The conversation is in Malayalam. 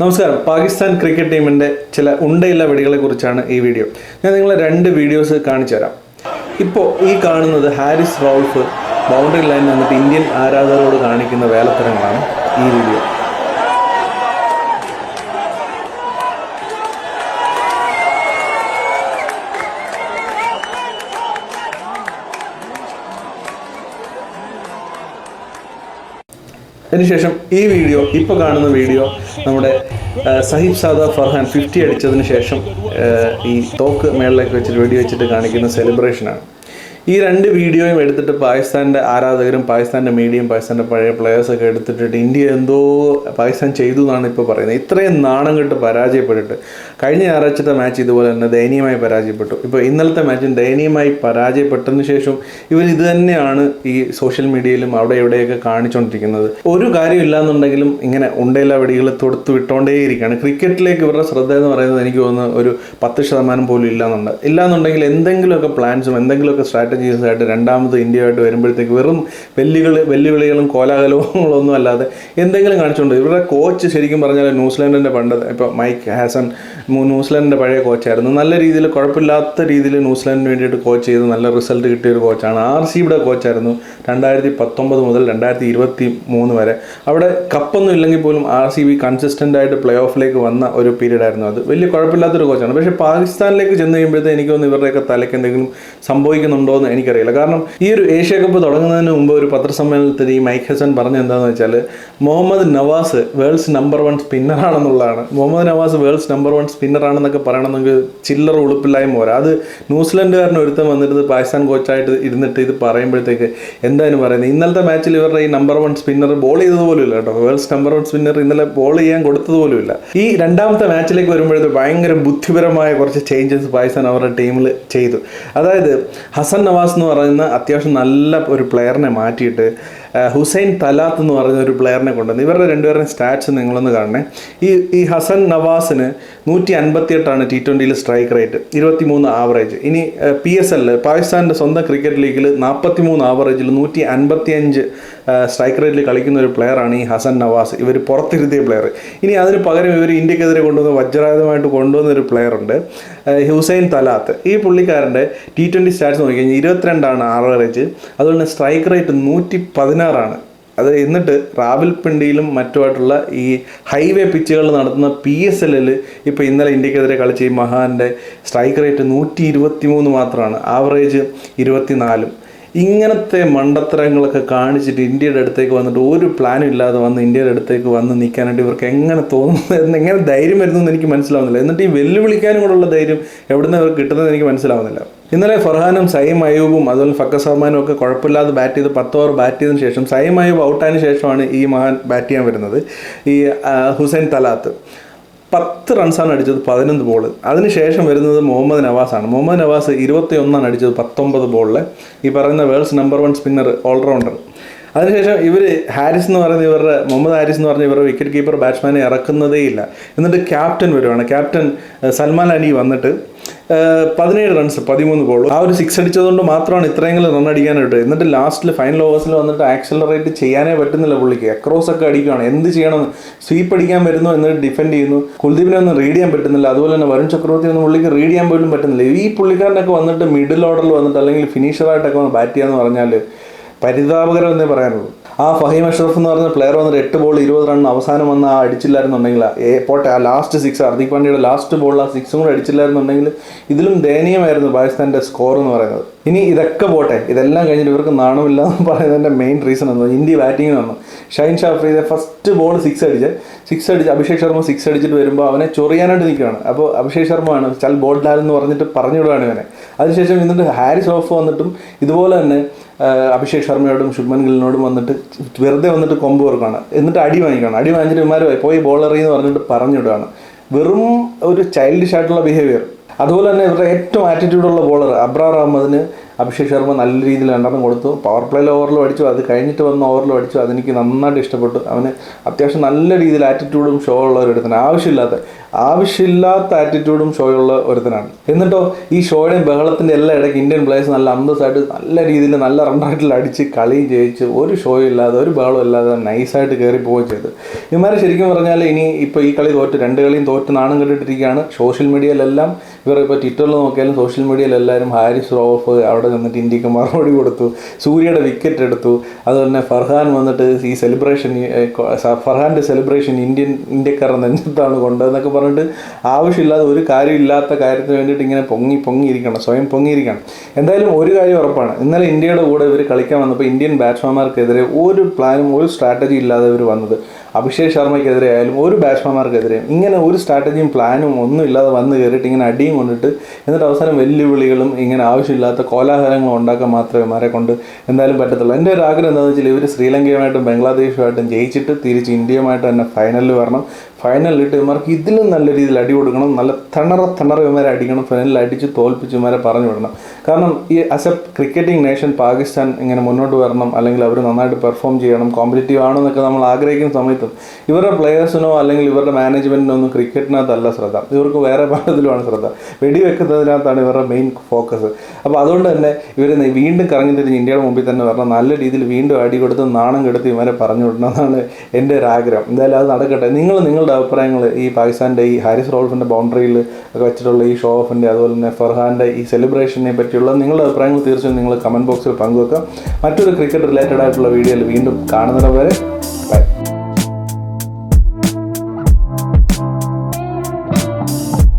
നമസ്കാരം. പാകിസ്ഥാൻ ക്രിക്കറ്റ് ടീമിന്റെ ചില ഉണ്ടയില്ല വെടികളെ കുറിച്ചാണ് ഈ വീഡിയോ. ഞാൻ നിങ്ങളെ രണ്ട് വീഡിയോസ് കാണിച്ചു തരാം. ഇപ്പോൾ ഈ കാണുന്നത് ഹാരിസ് റോൾഫ് ബൗണ്ടറി ലൈൻ വന്നിട്ട് ഇന്ത്യൻ ആരാധകരോട് കാണിക്കുന്ന വേലത്തരങ്ങളാണ് ഈ വീഡിയോ. അതിനുശേഷം ഈ വീഡിയോ ഇപ്പോൾ കാണുന്ന വീഡിയോ നമ്മുടെ സഹിബ് സാദ ഫർഹാൻ ഫിഫ്റ്റി അടിച്ചതിന് ശേഷം ഈ തോക്ക് മേളിലേക്ക് വെച്ചിട്ട് വെടി വെച്ചിട്ട് കാണിക്കുന്ന സെലിബ്രേഷനാണ് ഈ രണ്ട് വീഡിയോയും എടുത്തിട്ട് പാകിസ്ഥാന്റെ ആരാധകരും പാകിസ്ഥാന്റെ മീഡിയയും പാകിസ്ഥാന്റെ പഴയ പ്ലെയേഴ്സൊക്കെ എടുത്തിട്ടിട്ട് ഇന്ത്യ എന്തോ പാകിസ്ഥാൻ ചെയ്തു എന്നാണ് ഇപ്പോൾ പറയുന്നത്. ഇത്രയും നാണം കെട്ട് പരാജയപ്പെട്ടിട്ട് കഴിഞ്ഞ ഞായറാഴ്ചത്തെ മാച്ച് ഇതുപോലെ തന്നെ ദയനീയമായി പരാജയപ്പെട്ടു. ഇപ്പോൾ ഇന്നലത്തെ മാച്ചും ദയനീയമായി പരാജയപ്പെട്ടതിന് ശേഷം ഇവർ ഇത് തന്നെയാണ് ഈ സോഷ്യൽ മീഡിയയിലും അവിടെ ഇവിടെയൊക്കെ കാണിച്ചുകൊണ്ടിരിക്കുന്നത് ഒരു കാര്യമില്ല എന്നുണ്ടെങ്കിലും ഇങ്ങനെ ഉണ്ടയില്ല വെടികൾ തൊടുത്ത് വിട്ടോണ്ടേയിരിക്കുകയാണ്. ക്രിക്കറ്റിലേക്ക് ഇവരുടെ ശ്രദ്ധ എന്ന് പറയുന്നത് എനിക്ക് തോന്നുന്നു ഒരു പത്ത് ശതമാനം പോലും ഇല്ലാന്നുണ്ട്. ഇല്ലാന്നുണ്ടെങ്കിൽ എന്തെങ്കിലുമൊക്കെ പ്ലാൻസും എന്തെങ്കിലുമൊക്കെ സ്ട്രാറ്റജീസ് ആയിട്ട് രണ്ടാമത് ഇന്ത്യയായിട്ട് വരുമ്പോഴത്തേക്ക് വെറും വെല്ലുവിളി വെല്ലുവിളികളും കോലാഹലങ്ങളൊന്നും അല്ലാതെ എന്തെങ്കിലും കാണിച്ചുകൊണ്ട് ഇവരുടെ കോച്ച് ശരിക്കും പറഞ്ഞാൽ ന്യൂസിലാൻഡിന്റെ പണ്ട് ഇപ്പോൾ മൈക്ക് ഹാസൺ ന്യൂസിലാൻഡിന്റെ പഴയ കോച്ചായിരുന്നു നല്ല രീതിയിൽ കുഴപ്പമില്ലാത്ത രീതിയിൽ ന്യൂസിലാൻഡിന് വേണ്ടിയിട്ട് കോച്ച് ചെയ്ത് നല്ല റിസൾട്ട് കിട്ടിയ ഒരു കോച്ചാണ് ആർ സിയുടെ കോച്ചായിരുന്നു രണ്ടായിരത്തി പത്തൊമ്പത് മുതൽ രണ്ടായിരത്തി ഇരുപത്തി മൂന്ന് വരെ. അവിടെ കപ്പൊന്നും ഇല്ലെങ്കിൽ പോലും ആർ സി ബി കൺസിസ്റ്റന്റ് ആയിട്ട് പ്ലേ ഓഫിലേക്ക് വന്ന ഒരു പീരീഡ് ആയിരുന്നു അത്. വലിയ കുഴപ്പമില്ലാത്തൊരു കോച്ചാണ് പക്ഷേ പാകിസ്ഥാനിലേക്ക് ചെന്ന് കഴിയുമ്പോഴത്തേക്ക് എനിക്ക് ഇവരുടെയൊക്കെ തലയ്ക്ക് എന്തെങ്കിലും സംഭവിക്കുന്നുണ്ടോ എന്ന് എനിക്കറിയില്ല. കാരണം ഈ ഒരു ഏഷ്യ കപ്പ് തുടങ്ങുന്നതിന് മുമ്പ് ഒരു പത്രസമ്മേളനത്തിൽ ഈ മൈക്ക് ഹസൻ പറഞ്ഞ എന്താണെന്ന് വെച്ചാൽ Mohammad Nawaz world's number one സ്പിന്നറാണെന്നുള്ളതാണ് Mohammad Nawaz world's number one സ്പിന്നറാണെന്നൊക്കെ പറയണമെങ്കിൽ ചില്ലറ ഉളുപ്പില്ലായ്മ പോരാ അത് ന്യൂസിലൻഡുകാരൻ ഒരുത്തം വന്നിരുന്നത് പാകിസ്ഥാൻ കോച്ചായിട്ട് ഇരുന്നിട്ട് ഇത് പറയുമ്പോഴത്തേക്ക് എന്തായാലും പറയുന്നത്? ഇന്നലത്തെ മാച്ചിൽ ഇവരുടെ ഈ നമ്പർ വൺ സ്പിന്നർ ബോൾ ചെയ്തതുപോലും ഇല്ല കേട്ടോ. വേൾഡ്സ് നമ്പർ വൺ സ്പിന്നർ ഇന്നലെ ബോൾ ചെയ്യാൻ കൊടുത്തതുപോലും ഇല്ല ഈ രണ്ടാമത്തെ മാച്ചിലേക്ക് വരുമ്പോഴത്തെ ഭയങ്കര ബുദ്ധിപരമായ കുറച്ച് ചേഞ്ചസ് പാകിസ്ഥാൻ അവരുടെ ടീമിൽ ചെയ്തു. അതായത് ഹസൻ നവാസ് എന്ന് പറയുന്ന അത്യാവശ്യം നല്ല ഒരു പ്ലെയറിനെ മാറ്റിയിട്ട് ഹുസൈൻ തലാത്ത് എന്ന് പറയുന്ന ഒരു പ്ലെയറിനെ കൊണ്ടുവന്നു ഇവരുടെ രണ്ടുപേരുടെയും സ്റ്റാറ്റ്സ് നിങ്ങളൊന്ന് കാണണേ. ഈ ഈ ഹസൻ നവാസിന് നൂറ്റി അൻപത്തി എട്ടാണ് ടി ട്വന്റിയിൽ സ്ട്രൈക്ക് റേറ്റ് ഇരുപത്തി മൂന്ന് ആവറേജ് ഇനി പി എസ് എല്ലിൽ പാകിസ്ഥാന്റെ സ്വന്തം ക്രിക്കറ്റ് ലീഗിൽ നാൽപ്പത്തി മൂന്ന് ആവറേജിൽ നൂറ്റി അൻപത്തി അഞ്ച് സ്ട്രൈക്ക് റേറ്റിൽ കളിക്കുന്ന ഒരു പ്ലെയറാണ് ഈ ഹസൻ നവാസ്. ഇവർ പുറത്തിരുത്തിയ പ്ലെയർ ഇനി അതിന് പകരം ഇവർ ഇന്ത്യക്കെതിരെ കൊണ്ടുവന്ന വജ്രായുധമായിട്ട് കൊണ്ടുവന്ന ഒരു പ്ലെയർ ഉണ്ട് ഹുസൈൻ തലാത്ത്. ഈ പുള്ളിക്കാരന്റെ ടി ട്വന്റി സ്റ്റാറ്റ്സ് നോക്കിക്കഴിഞ്ഞാൽ ഇരുപത്തിരണ്ടാണ് ആവറേജ് തന്നെ സ്ട്രൈക്ക് റേറ്റ് നൂറ്റി പതിനാറാണ്. അത് എന്നിട്ട് റാവൽപിണ്ടിയിലും മറ്റുമായിട്ടുള്ള ഈ ഹൈവേ പിച്ചുകളിൽ നടത്തുന്ന പി എസ് എല്ലിൽ ഇപ്പോൾ ഇന്നലെ ഇന്ത്യക്കെതിരെ കളിച്ച ഈ മഹാന്റെ സ്ട്രൈക്ക് റേറ്റ് നൂറ്റി ഇരുപത്തി മൂന്ന് മാത്രമാണ് ആവറേജ് ഇരുപത്തിനാലും. ഇങ്ങനത്തെ മണ്ടത്തരങ്ങളൊക്കെ കാണിച്ചിട്ട് ഇന്ത്യയുടെ അടുത്തേക്ക് വന്നിട്ട് ഒരു പ്ലാനും ഇല്ലാതെ വന്ന് ഇന്ത്യയുടെ അടുത്തേക്ക് വന്ന് നിൽക്കാനായിട്ട് ഇവർക്ക് എങ്ങനെ തോന്നുന്നു എങ്ങനെ ധൈര്യം വരുന്നു എന്ന് എനിക്ക് മനസ്സിലാവുന്നില്ല. എന്നിട്ട് ഈ വെല്ലുവിളിക്കാനും കൂടെയുള്ള ധൈര്യം എവിടെ നിന്ന് ഇവർക്ക് കിട്ടുന്നത് എനിക്ക് മനസ്സിലാവുന്നില്ല. ഇന്നലെ ഫർഹാനും സൈം അയൂബും അതുപോലെ ഫക്കർ സൽമാനും ഒക്കെ കുഴപ്പമില്ലാതെ ബാറ്റ് ചെയ്ത് പത്ത് ഓവർ ബാറ്റ് ചെയ്തതിന് ശേഷം സൈം അയൂബ് ഔട്ടായതിനു ശേഷമാണ് ഈ മഹാൻ ബാറ്റ് ചെയ്യാൻ വരുന്നത്. ഈ ഹുസൈൻ തലാത്ത്. പത്ത് റൺസാണ് അടിച്ചത് പതിനൊന്ന് ബോൾ അതിനുശേഷം വരുന്നത് മുഹമ്മദ് നവാസാണ് മുഹമ്മദ് നവാസ് ഇരുപത്തി ഒന്നാണ് അടിച്ചത് പത്തൊമ്പത് ബോളിൽ ഈ പറയുന്ന world's number one spinner allrounder അതിനുശേഷം ഇവർ ഹാരിസ് എന്ന് പറയുന്ന ഇവരുടെ മുഹമ്മദ് ഹാരിസ് എന്ന് പറഞ്ഞ ഇവരുടെ വിക്കറ്റ് കീപ്പർ ബാറ്റ്സ്മാനെ ഇറക്കുന്നതേ ഇല്ല. എന്നിട്ട് ക്യാപ്റ്റൻ വരുവാണ്. ക്യാപ്റ്റൻ സൽമാൻ അലി വന്നിട്ട് പതിനേഴ് റൺസ് പതിമൂന്ന് ബോൾ ആ ഒരു സിക്സ് അടിച്ചതുകൊണ്ട് മാത്രമാണ് ഇത്രയെങ്കിലും റൺ അടിക്കാനായിട്ട്. എന്നിട്ട് ലാസ്റ്റിൽ ഫൈനൽ ഓവേഴ്സിൽ വന്നിട്ട് ആക്സലറേറ്റ് ചെയ്യാനേ പറ്റുന്നില്ല പുള്ളിക്ക്. അക്രോസ് ഒക്കെ അടിക്കുകയാണ് എന്ത് ചെയ്യണം സ്വീപ്പ് അടിക്കാൻ വരുന്നു എന്നിട്ട് ഡിഫെൻഡ് ചെയ്യുന്നു. കുൽദീപിനെ ഒന്നും റീഡ് ചെയ്യാൻ പറ്റുന്നില്ല. അതുപോലെ തന്നെ വരുൺ ചക്രവർത്തി ഒന്നും പുള്ളിക്ക് റീഡ് ചെയ്യാൻ പോലും പറ്റുന്നില്ല. ഈ പുള്ളിക്കാരനൊക്കെ വന്നിട്ട് മിഡിൽ ഓർഡറിൽ വന്നിട്ട് അല്ലെങ്കിൽ ഫിനിഷറായിട്ടൊക്കെ വന്ന് ബാറ്റ് ചെയ്യാന്ന് പറഞ്ഞാൽ പരിതാപകരം എന്നേ പറയാനുള്ളൂ. ആ ഫഹീം അഷ്റഫ് എന്ന് പറഞ്ഞ പ്ലെയർ വന്നിട്ട് എട്ട് ബോൾ ഇരുപത് റൺ അവസാനം വന്ന് ആ അടിച്ചില്ലായിരുന്നുണ്ടെങ്കിൽ ഏ പോട്ടെ ആ ലാസ്റ്റ് സിക്സ് ഹർദിക് പാണ്ഡ്യയുടെ ലാസ്റ്റ് ബോൾ ആ സിക്സും കൂടെ അടിച്ചില്ലായിരുന്നുണ്ടെങ്കിൽ ഇതിലും ദയനീയമായിരുന്നു പാകിസ്ഥാന്റെ സ്കോർ എന്ന് പറയുന്നത്. ഇനി ഇതൊക്കെ പോട്ടെ ഇതെല്ലാം കഴിഞ്ഞിട്ട് ഇവർക്ക് നാണമില്ല എന്ന് പറയുന്നതിന്റെ മെയിൻ റീസൺ എന്ന് ഇന്ത്യ ബാറ്റിംഗ് വന്നു Shaheen Shah Afridi first ball six അടിച്ച് സിക്സ് അടിച്ച് അഭിഷേക് ശർമ്മ സിക്സ് അടിച്ചിട്ട് വരുമ്പോൾ അവനെ ചൊറിയാനായിട്ട് നിൽക്കുകയാണ്. അപ്പോൾ അഭിഷേക് ശർമ്മയാണ് ചൽ ബോൾ ഡാൽ എന്ന് പറഞ്ഞിട്ട് പറഞ്ഞു വിടുകയാണ് ഇവനെ. അതിനുശേഷം എന്നിട്ട് ഹാരിസ് ഓഫ് വന്നിട്ടും ഇതുപോലെ തന്നെ അഭിഷേക് ശർമ്മയോടും ശുഭ്മൻ ഗില്ലിനോടും വന്നിട്ട് വെറുതെ വന്നിട്ട് കൊമ്പ് വർക്കാണ് എന്നിട്ട് അടി വാങ്ങിക്കണം അടി വാങ്ങിച്ചിട്ട് ഇമാരുമായി പോയി ബോളറി എന്ന് പറഞ്ഞിട്ട് പറഞ്ഞിടുകയാണ് വെറും ഒരു ചൈൽഡിഷ് ആയിട്ടുള്ള ബിഹേവിയർ അതുപോലെ തന്നെ ഇവരുടെ ഏറ്റവും ആറ്റിറ്റ്യൂഡുള്ള ബോളർ അബ്രാർ അഹമ്മദിന് അഭിഷേക് ശർമ്മ നല്ല രീതിയിൽ രണ്ടെണ്ണം കൊടുത്തു. പവർ പ്ലേയിൽ ഓവറിലും അടിച്ചു അത് കഴിഞ്ഞിട്ട് വന്ന ഓവറിലും അടിച്ചു അതെനിക്ക് നന്നായിട്ട് ഇഷ്ടപ്പെട്ടു. അവന് അത്യാവശ്യം നല്ല രീതിയിൽ ആറ്റിറ്റ്യൂഡും ഷോ ഉള്ള ഒരുത്തനാണ്. ആവശ്യമില്ലാത്ത ആവശ്യമില്ലാത്ത ആറ്റിറ്റ്യൂഡും ഷോ ഉള്ള ഒരുത്തനാണ്. എന്നിട്ടോ ഈ ഷോയുടെയും ബഹളത്തിന്റെ എല്ലാ ഇടയ്ക്ക് ഇന്ത്യൻ പ്ലേയേഴ്സ് നല്ല അന്തസ്സായിട്ട് നല്ല രീതിയിൽ നല്ല റണ്ണായിട്ടിൽ അടിച്ച് കളി ജയിച്ച് ഒരു ഷോ ഇല്ലാതെ ഒരു ബഹളം ഇല്ലാതെ നൈസായിട്ട് കയറി പോവുകയും ചെയ്തു. ഇവന്മാരെ ശരിക്കും പറഞ്ഞാൽ ഇനി ഇപ്പോൾ ഈ കളി തോറ്റ് രണ്ട് കളിയും തോറ്റ് നാണം കെട്ടിട്ടിരിക്കുകയാണ്. സോഷ്യൽ മീഡിയയിലെല്ലാം ഇവർ ഇപ്പോൾ ട്വിറ്ററിൽ നോക്കിയാലും സോഷ്യൽ മീഡിയയിലെല്ലാവരും ഹാരിസ് റോഫ് അവിടെ നിന്നിട്ട് ഇന്ത്യയ്ക്ക് മറുപടി കൊടുത്തു. സൂര്യയുടെ വിക്കറ്റ് എടുത്തു. അതുപോലെ തന്നെ ഫർഹാൻ വന്നിട്ട് ഈ സെലിബ്രേഷൻ ഫർഹാന്റെ സെലിബ്രേഷൻ ഇന്ത്യൻ ഇന്ത്യക്കാരുടെ നെഞ്ചത്താണ് കൊണ്ടതെന്നൊക്കെ പറഞ്ഞിട്ട് ആവശ്യമില്ലാതെ ഒരു കാര്യമില്ലാത്ത കാര്യത്തിന് വേണ്ടിയിട്ട് ഇങ്ങനെ പൊങ്ങി പൊങ്ങിയിരിക്കണം സ്വയം പൊങ്ങിയിരിക്കണം. എന്തായാലും ഒരു കാര്യം ഉറപ്പാണ്. ഇന്നലെ ഇന്ത്യയുടെ കൂടെ ഇവർ കളിക്കാൻ വന്നപ്പോൾ ഇന്ത്യൻ ബാറ്റ്സ്മാൻമാർക്കെതിരെ ഒരു പ്ലാനും ഒരു സ്ട്രാറ്റജി ഇല്ലാതെ ഇവർ വന്നത്. അഭിഷേക് ശർമ്മയ്ക്കെതിരെ ആയാലും ഒരു ബാറ്റ്സ്മാൻമാർക്കെതിരെയും ഇങ്ങനെ ഒരു സ്ട്രാറ്റജിയും പ്ലാനും ഒന്നും ഇല്ലാതെ വന്ന് കയറിയിട്ട് ഇങ്ങനെ അടിയും കൊണ്ടിട്ട് എന്നിട്ട് അവസാനം വെല്ലുവിളികളും ഇങ്ങനെ ആവശ്യമില്ലാത്ത കോലാഹലങ്ങളും ഉണ്ടാക്കാൻ മാത്രമേ ഇവരെ കൊണ്ട് എന്തായാലും പറ്റത്തുള്ളൂ. എന്റെ ഒരു ആഗ്രഹം എന്താണെന്ന് വെച്ചാൽ ഇവർ ശ്രീലങ്കയുമായിട്ടും ബംഗ്ലാദേശുമായിട്ടും ജയിച്ചിട്ട് തിരിച്ച് ഇന്ത്യയുമായിട്ട് തന്നെ ഫൈനലിൽ വരണം. ഫൈനലിലിട്ട് ഇവന്മാർക്ക് ഇതിലും നല്ല രീതിയിൽ അടി കൊടുക്കണം നല്ല തിണറ തിണറ ഇവന്മാരെ അടിക്കണം ഫൈനലിൽ അടിച്ച് തോൽപ്പിച്ച് ഇവന്മാരെ പറഞ്ഞു വിടണം. കാരണം ഈ as a cricketing nation Pakistan ഇങ്ങനെ മുന്നോട്ട് വരണം അല്ലെങ്കിൽ അവർ നന്നായിട്ട് പെർഫോം ചെയ്യണം കോമ്പറ്റീവ് ആണെന്നൊക്കെ നമ്മൾ ആഗ്രഹിക്കുന്ന സമയത്ത് ഇവരുടെ പ്ലെയേഴ്സിനോ അല്ലെങ്കിൽ ഇവരുടെ മാനേജ്മെന്റിനോ ഒന്നും ക്രിക്കറ്റിനകത്തല്ല ശ്രദ്ധ. ഇവർക്ക് വേറെ പലതിലുമാണ് ശ്രദ്ധ. വെടിവെക്കുന്നതിനകത്താണ് ഇവരുടെ മെയിൻ ഫോക്കസ് അപ്പോൾ അതുകൊണ്ട് തന്നെ ഇവർ വീണ്ടും കറങ്ങി തിരിഞ്ഞ് ഇന്ത്യയുടെ മുമ്പിൽ തന്നെ വരണം നല്ല രീതിയിൽ വീണ്ടും അടി കൊടുത്ത് നാണം കെടുത്ത് ഇവരെ പറഞ്ഞു വിടണം എന്നാണ് എന്റെ ഒരു ആഗ്രഹം. എന്തായാലും അത് നടക്കട്ടെ. നിങ്ങൾ നിങ്ങളുടെ അഭിപ്രായങ്ങൾ ഈ പാകിസ്ഥാന്റെ ഈ ഹാരിസ് റോൾഫിന്റെ ബൗണ്ടറിയിൽ ഒക്കെ വെച്ചിട്ടുള്ള ഈ ഷോ ഓഫിന്റെ അതുപോലെ തന്നെ ഫർഹാന്റെ ഈ സെലിബ്രേഷനെ പറ്റിയുള്ള നിങ്ങളുടെ അഭിപ്രായങ്ങൾ തീർച്ചയായും നിങ്ങൾ കമന്റ് ബോക്സിൽ പങ്കുവെക്കാം. മറ്റൊരു ക്രിക്കറ്റ് റിലേറ്റഡ് ആയിട്ടുള്ള വീഡിയോയിൽ വീണ്ടും കാണുന്നവരെ